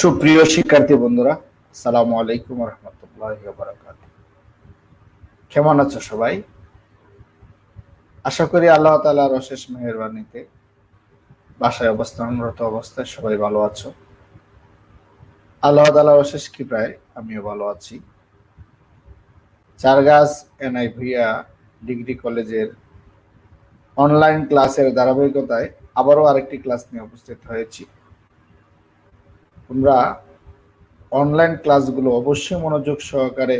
সুপ্রিয় শিক্ষার্থী বন্ধুরা সালামু আলাইকুম রহমতুল্লাহ কেমন আছো সবাই? আশা করি আল্লাহ তালার অশেষ মেহরবানিতে বাসায় অবস্থানরত অবস্থায় সবাই ভালো আছো। আল্লাহ তালার অশেষ কৃপায় আমিও ভালো আছি। Chargachh N I Bhuiyan degree কলেজের অনলাইন ক্লাসের ধারাবাহিকতায় আবারও আরেকটি ক্লাস নিয়ে উপস্থিত হয়েছি। তোমরা অনলাইন ক্লাসগুলো অবশ্যই মনোযোগ সহকারে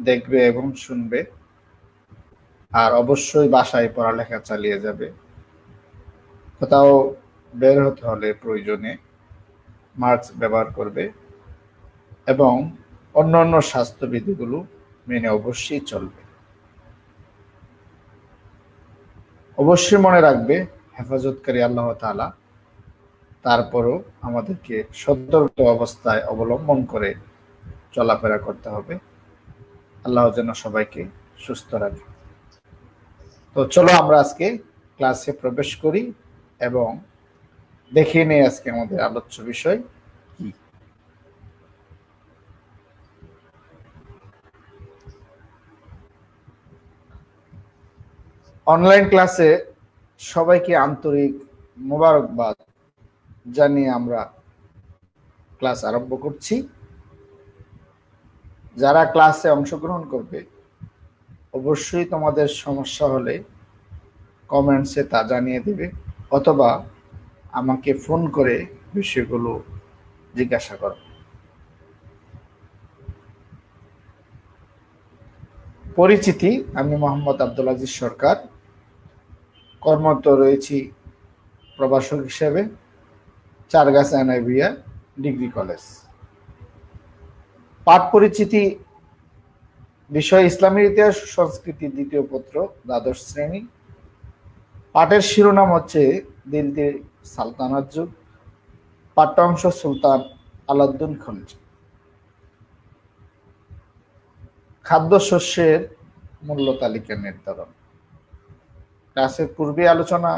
দেখবে এবং শুনবে। আর অবশ্যই বাসায় পড়ালেখা চালিয়ে যাবে। কোথাও বের হতে হলে প্রয়োজনে মাস্ক ব্যবহার করবে এবং অন্য অন্য স্বাস্থ্যবিধিগুলো মেনে অবশ্যই চলবে। অবশ্যই মনে রাখবে হেফাজতকারী আল্লাহ তাআলা তারপরও আমাদেরকে সতর্ক অবস্থায় অবলম্বন করে চলাফেরা করতে হবে। আল্লাহ যেন সবাইকে সুস্থ রাখে। তো চলো আমরা আজকে ক্লাসে প্রবেশ করি এবং দেখে নেই আজকে আমাদের আলোচ্য বিষয় কি। অনলাইন ক্লাসে সবাইকে আন্তরিক মোবারকবাদ জানিয়ে আমরা ক্লাস আরম্ভ করছি। যারা ক্লাসে অংশগ্রহণ করবে, অবশ্যই তোমাদের সমস্যা হলে কমেন্টসে তা জানিয়ে দেবে, অথবা আমাকে ফোন করে বিষয়গুলো জিজ্ঞাসা করো। পরিচিতি, আমি মোহাম্মদ আব্দুল আজিজ সরকার। কর্মরত রয়েছি প্রভাষক হিসেবে। চারগাছ এনআইভিয়া ডিগ্রি কলেজ। পাঠ পরিচিতি বিষয় ইসলামের ইতিহাস সংস্কৃতি দ্বিতীয় পত্র, দ্বাদশ শ্রেণি। পাঠের শিরোনাম হচ্ছে দিল্লির সালতানাত যুগ। পাঠ্যাংশ সুলতান আলাউদ্দিন খলজি খাদ্যশস্যের মূল্য তালিকা নির্ধারণ। ক্লাসের পূর্বে আলোচনা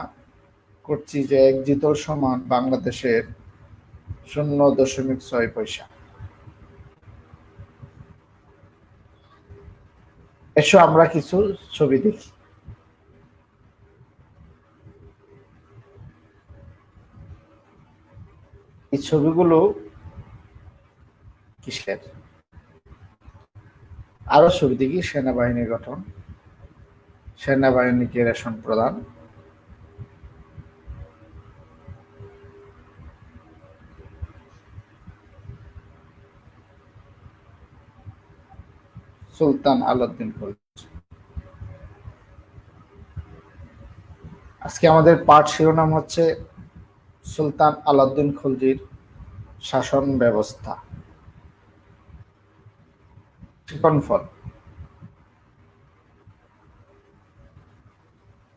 করছি যে এক জিতল সমান বাংলাদেশের শূন্য দশমিক ছয় পয়সা। এসো আমরা কিছু ছবি দেখি। এই ছবিগুলো কিসের? আরও ছবি দেখি সেনাবাহিনী গঠন। সেনাবাহিনীকে রেশন প্রদান। সুলতান আলাউদ্দিন আজকে আমাদের পাঠ শিরোনাম হচ্ছে সুলতান আলাউদ্দিন খলজির শাসন ব্যবস্থা। ফল।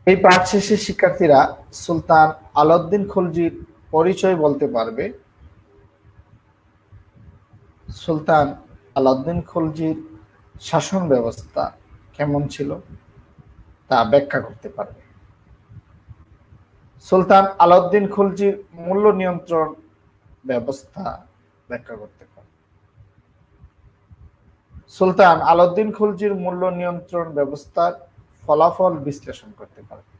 এই পাঠ শেষে শিক্ষার্থীরা সুলতান আলাউদ্দিন খলজির পরিচয় বলতে পারবে। সুলতান আলাউদ্দিন খলজির শাসন ব্যবস্থা কেমন ছিল তা ব্যাখ্যা করতে পারবে। সুলতান আলাউদ্দিন খুলজির মূল্য নিয়ন্ত্রণ ব্যবস্থা ব্যাখ্যা করতে পারবে। সুলতান আলাউদ্দিন খুলজির মূল্য নিয়ন্ত্রণ ব্যবস্থার ফলাফল বিশ্লেষণ করতে পারবে।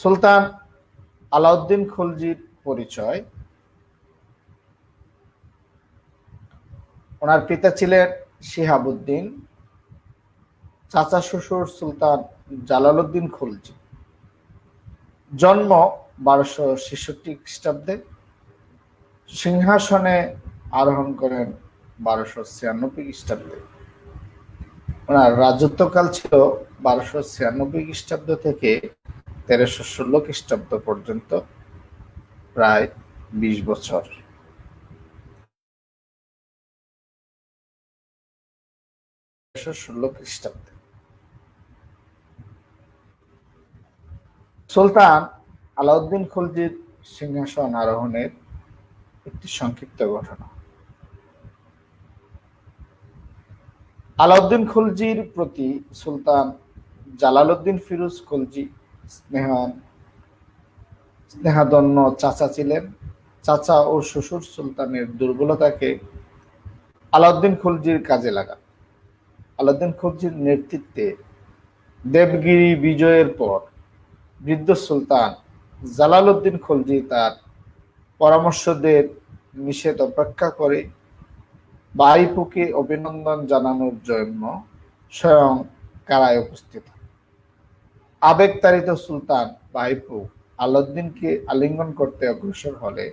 সুলতান আলাউদ্দিন খুলজির পরিচয় ওনার পিতা ছিলেন শিহাবুদ্দিন, চাচা শ্বশুর সুলতান জালালউদ্দিন খলজি। জন্ম বারোশো ছেষট্টি খ্রিস্টাব্দে সিংহাসনে আরোহণ করেন বারোশো ছিয়ানব্বই খ্রিস্টাব্দে। ওনার রাজত্বকাল ছিল বারোশো ছিয়ানব্বই খ্রিস্টাব্দ থেকে তেরোশো ষোলো খ্রিস্টাব্দ পর্যন্ত, প্রায় বিশ বছর। ষোলো খ্রিস্টাব্দে। সুলতান আলাউদ্দিন খলজির সিংহাসন আরোহণের একটি সংক্ষিপ্ত ঘটনা। আলাউদ্দিন খলজির প্রতি সুলতান জালালউদ্দিন ফিরোজ খলজি স্নেহান স্নেহাদন্য চাচা ছিলেন। চাচা ও শ্বশুর সুলতানের দুর্বলতাকে আলাউদ্দিন খলজির কাজে লাগান। আলাউদ্দিন খলজির নেতৃত্বে দেবগিরি বিজয়ের পর বৃদ্ধ সুলতান জালালউদ্দিন খলজি তার পরামর্শদের নিষেধ অপেক্ষা করে বাইপুকে অভিনন্দন জানানোর জন্য স্বয়ং কারায় উপস্থিত। আবেগতাড়িত সুলতান বাইপু আলাউদ্দিনকে আলিঙ্গন করতে অগ্রসর হলে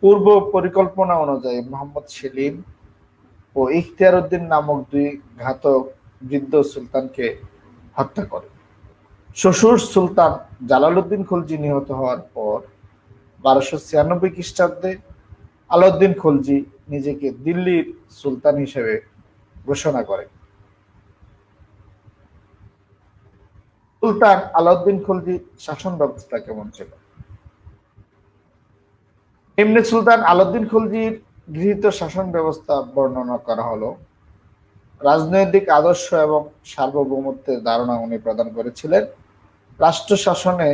পূর্ব পরিকল্পনা অনুযায়ী মোহাম্মদ সেলিম ও ইখতিয়ার উদ্দিন নামক দুই ঘাতক বৃদ্ধ সুলতানকে হত্যা করে। শ্বশুর সুলতান জালালউদ্দিন খলজি নিহত হওয়ার পর বারোশো ছিয়ানব্বই খ্রিস্টাব্দে আলাউদ্দিন খলজি নিজেকে দিল্লির সুলতান হিসেবে ঘোষণা করে সুলতান আলাউদ্দিন খলজির শাসন ব্যবস্থা কেমন ছিল? এমনি সুলতান আলাউদ্দিন খলজির গৃহীত শাসন ব্যবস্থা বর্ণনা করা হলো। রাজনৈতিক আদর্শ এবং সার্বভৌমত্বের ধারণা উনি প্রদান করেছিলেন। রাষ্ট্র শাসনে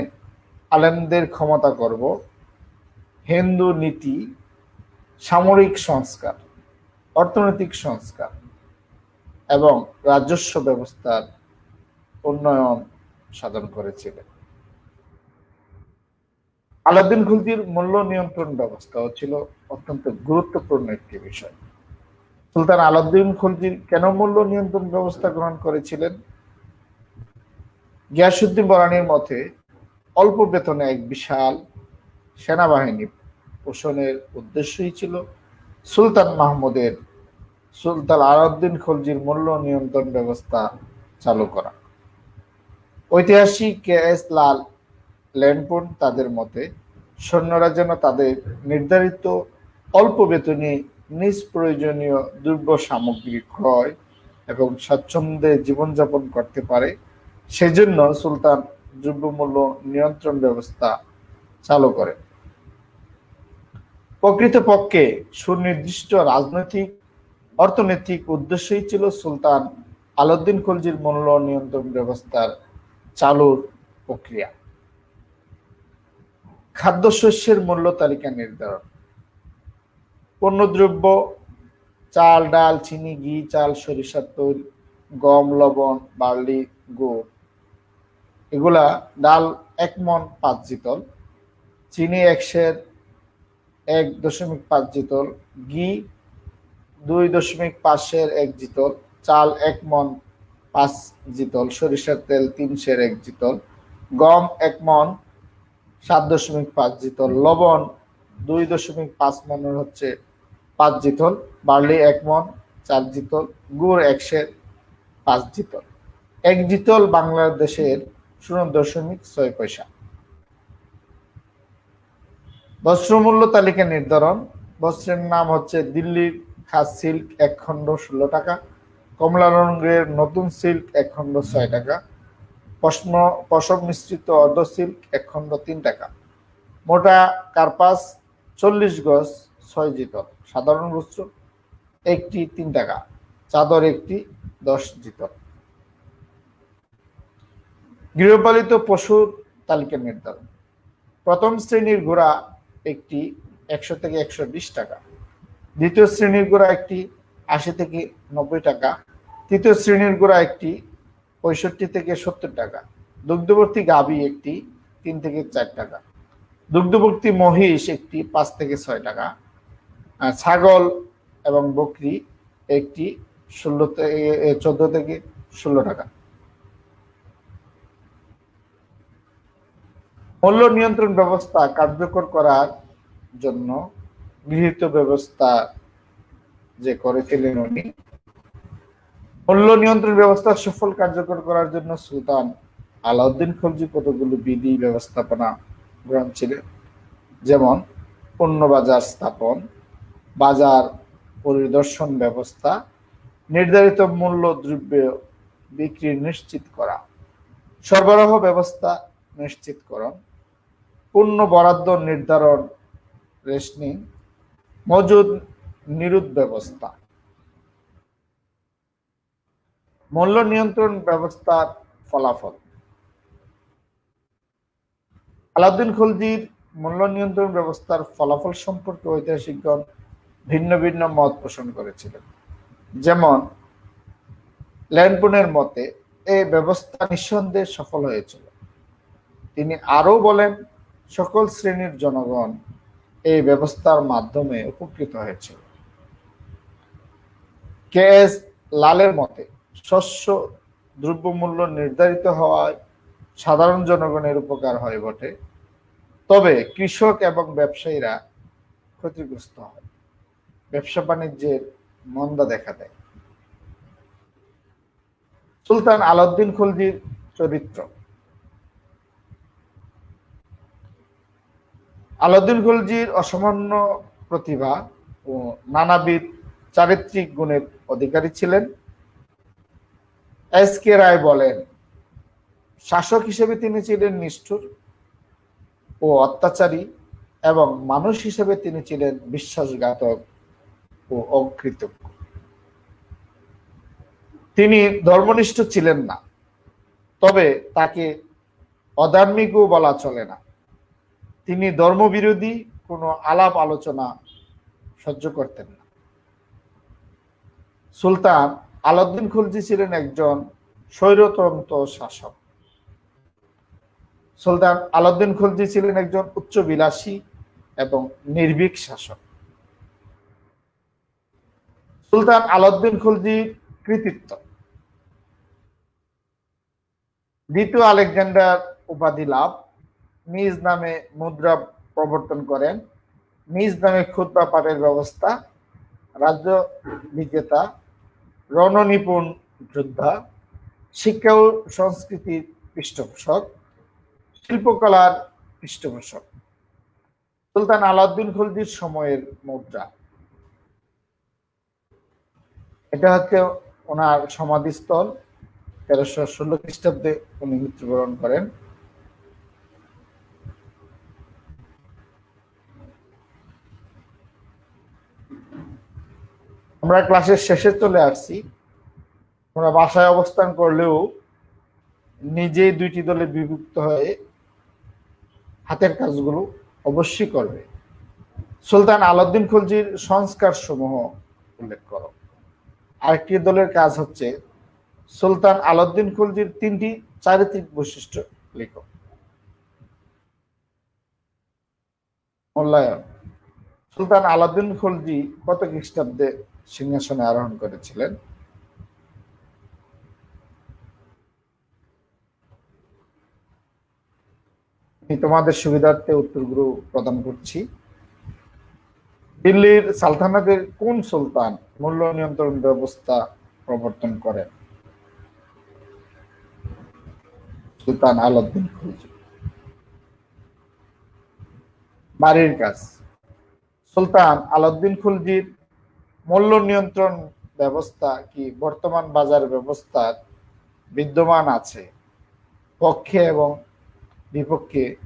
আলেমদের ক্ষমতা করব হিন্দু নীতি, সামরিক সংস্কার, অর্থনৈতিক সংস্কার এবং রাজস্ব ব্যবস্থার উন্নয়ন সাধন করেছিলেন। আলাউদ্দিন খুলজির মূল্য নিয়ন্ত্রণ ব্যবস্থাও ছিল অত্যন্ত গুরুত্বপূর্ণ একটি বিষয়। সুলতান আলাউদ্দিন খুলজির কেন মূল্য নিয়ন্ত্রণ ব্যবস্থা গ্রহণ করেছিলেন? গিয়াসুদ্দিন বরানির মতে, অল্প বেতনে এক বিশাল সেনাবাহিনী পোষণের উদ্দেশ্যই ছিল সুলতান মাহমুদের, সুলতান আলাউদ্দিন খলজির মূল্য নিয়ন্ত্রণ ব্যবস্থা চালু করা। ঐতিহাসিক কে এস লাল ল্যান্ডপোর্ট তাদের মতে, সৈন্যরা যেন তাদের নির্ধারিত অল্প বেতনে নিজ প্রয়োজনীয় দ্রব্য সামগ্রী ক্রয় এবং স্বাচ্ছন্দ্যে জীবনযাপন করতে পারে, সেজন্য সুলতান দ্রব্যমূল্য নিয়ন্ত্রণ ব্যবস্থা চালু করে প্রকৃতপক্ষে সুনির্দিষ্ট রাজনৈতিক, অর্থনৈতিক উদ্দেশ্যই ছিল সুলতান আলাউদ্দিন খলজির মূল্য নিয়ন্ত্রণ ব্যবস্থার চালুর প্রক্রিয়া। খাদ্যশস্যের মূল্য তালিকা নির্ধারণ। পণ্যদ্রব্য, চাল, ডাল, চিনি, ঘি, চাল, সরিষার তৈল, গম, লবণ, বার্লি, গুড়। এগুলা ডাল এক মন পাঁচ জিতল, চিনি একশের এক দশমিক পাঁচ জিতল, ঘি দুই দশমিক পাঁচশের এক জিতল, চাল এক মন পাঁচ জিতল, সরিষার তেল তিন সের এক জিতল, গম এক মন সাত দশমিক পাঁচ জিতল লবণ, দুই দশমিক পাঁচ মনের হচ্ছে পাঁচ জিতল, বার্লি এক মন, চার জিতল, গুড় একশের পাঁচ জিতল। এক জিতল বাংলাদেশের শূন্য দশমিক ছয় পয়সা। বস্ত্রমূল্য তালিকা নির্ধারণ। বস্ত্রের নাম হচ্ছে দিল্লির খাস সিল্ক এক খণ্ড ষোলো টাকা, কমলা রঙের নতুন সিল্ক এক খণ্ড ছয় টাকা পশম পশম মিশ্রিত অর্ধ সিল্ক, এক খণ্ড তিন টাকা। মোটা কার্পাস, চল্লিশ গজ, ছয় জিতল। সাধারণ বস্ত্র একটি তিন টাকা। চাদর একটি, দশ জিতল। গৃহপালিত পশুর তালিকা নির্ধারণ। প্রথম শ্রেণির ঘোড়া একটি একশো থেকে একশো বিশ টাকা। দ্বিতীয় শ্রেণির ঘোড়া একটি আশি থেকে নব্বই টাকা। তৃতীয় শ্রেণির গোড়া একটি পঁয়ষট্টি থেকে সত্তর টাকা। দুগ্ধবর্তী গাভী একটি, তিন থেকে চার টাকা। দুগ্ধবর্তী মহিষ একটি, পাঁচ থেকে ছয় টাকা। ছাগল এবং বকরি একটি, ষোলো থেকে চোদ্দ থেকে ষোলো টাকা। মূল্য নিয়ন্ত্রণ ব্যবস্থা কার্যকর করার জন্য গৃহীত ব্যবস্থা যে করেছিলেন উনি মূল্য নিয়ন্ত্রণ ব্যবস্থা সফল কার্যকর করার জন্য সুলতান আলাউদ্দিন খলজি কতগুলো বিধি ব্যবস্থাপনা গ্রহণ ছিলেন? যেমন, পণ্য বাজার স্থাপন, বাজার পরিদর্শন ব্যবস্থা, নির্ধারিত মূল্য দ্রব্য বিক্রি নিশ্চিত করা, সরবরাহ ব্যবস্থা নিশ্চিতকরণ পূর্ণ বরাদ্দ নির্ধারণ, রেশনিং, মজুদ, নিরুদ ব্যবস্থা। মূল্য নিয়ন্ত্রণ ব্যবস্থার ফলাফল। আলাউদ্দিন খলজির মূল্য নিয়ন্ত্রণ ব্যবস্থার ফলাফল সম্পর্কে ঐতিহাসিকগণ ভিন্ন ভিন্ন মত পোষণ করেছিলেন। যেমন ল্যান্ডপুনের মতে এই ব্যবস্থা নিঃসন্দেহে সফল হয়েছিল। তিনি আরও বলেন, সকল শ্রেণির জনগণ এই ব্যবস্থার মাধ্যমে উপকৃত হয়েছিল। কে এস লালের মতে শস্য দ্রব্যমূল্য নির্ধারিত হওয়ায় সাধারণ জনগণের উপকার হয় বটে। তবে কৃষক এবং ব্যবসায়ীরা ক্ষতিগ্রস্ত হয়। ব্যবসা বাণিজ্যের মন্দা দেখা দেয়। সুলতান আলাউদ্দিন খুলজির চরিত্র। আলাউদ্দিন খুলজির অসামান্য প্রতিভা ও নানাবিধ চারিত্রিক গুণের অধিকারী ছিলেন। এস কে রায় বলেন, শাসক হিসেবে তিনি ছিলেন নিষ্ঠুর ও অত্যাচারী এবং মানুষ হিসেবে তিনি ছিলেন বিশ্বাসঘাতক ও অকৃতজ্ঞ। তিনি ধর্মনিষ্ঠ ছিলেন না, তবে তাকে অধার্মিকও বলা চলে না। তিনি ধর্মবিরোধী, কোনো আলাপ আলোচনা সহ্য করতেন না। সুলতান আলাউদ্দিন খুলজি ছিলেন একজন স্বৈরতন্ত্র শাসক। সুলতান আলাউদ্দিন খুলজি ছিলেন একজন উচ্চবিলাসী এবং নির্ভীক শাসক। সুলতান আলাউদ্দিন খুলজির কৃতিত্ব। দ্বিতীয় আলেকজান্ডার উপাধি লাভ। নিজ নামে মুদ্রা প্রবর্তন করেন। নিজ নামে খুদ্া পাঠের ব্যবস্থা। রাজ্য বিজেতা রণনিপুণ যোদ্ধা, শিক্ষা ও সংস্কৃতির পৃষ্ঠপোষক, শিল্পকলার পৃষ্ঠপোষক। সুলতান আলাউদ্দিন খুলজির সময়ের মুদ্রা। এটা হচ্ছে ওনার সমাধিস্থল, তেরোশো ষোলো খ্রিস্টাব্দে উনি মৃত্যুবরণ করেন। আমরা ক্লাসের শেষে চলে আসছি। আমরা বাসায় অবস্থান করলেও নিজেই দুইটি দলে বিভক্ত হয়ে হাতের কাজগুলো অবশ্যই করবে। সুলতান আলাউদ্দিন খলজির সংস্কার সমূহ উল্লেখ করো। আরেকটি দলের কাজ হচ্ছে সুলতান আলাউদ্দিন খলজির তিনটি চারিত্রিক বৈশিষ্ট্য লেখ। মূল্যায়ন। সুলতান আলাউদ্দিন খলজি কত খ্রিস্টাব্দে সিংহাসনে আরোহণ করেছিলেন। তোমাদের সুবিধার্থে উত্তরগুলো প্রদান করছি। দিল্লির সালতানাতের কোন সুলতান মূল্য নিয়ন্ত্রণ ব্যবস্থা প্রবর্তন করেন? সুলতান আলাউদ্দিন খুলজি। বাড়ির কাজ। সুলতান আলাউদ্দিন খুলজির মূল্য নিয়ন্ত্রণ ব্যবস্থা কি? বর্তমান বাজার ব্যবস্থার বিদ্যমান আছে? পক্ষে এবং বিপক্ষে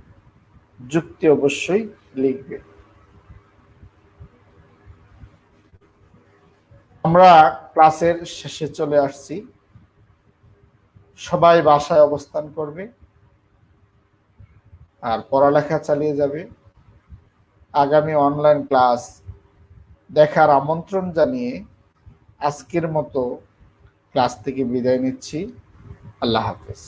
যুক্তি অবশ্যই লিখবে। আমরা ক্লাসের শেষে চলে আসছি। সবাই বাসায় অবস্থান করবে। আর পড়ালেখা চালিয়ে যাবে। আগামী অনলাইন ক্লাস দেখার আমন্ত্রণ জানিয়ে আজকের মতো ক্লাস থেকে বিদায় নিচ্ছি। আল্লাহ হাফেজ।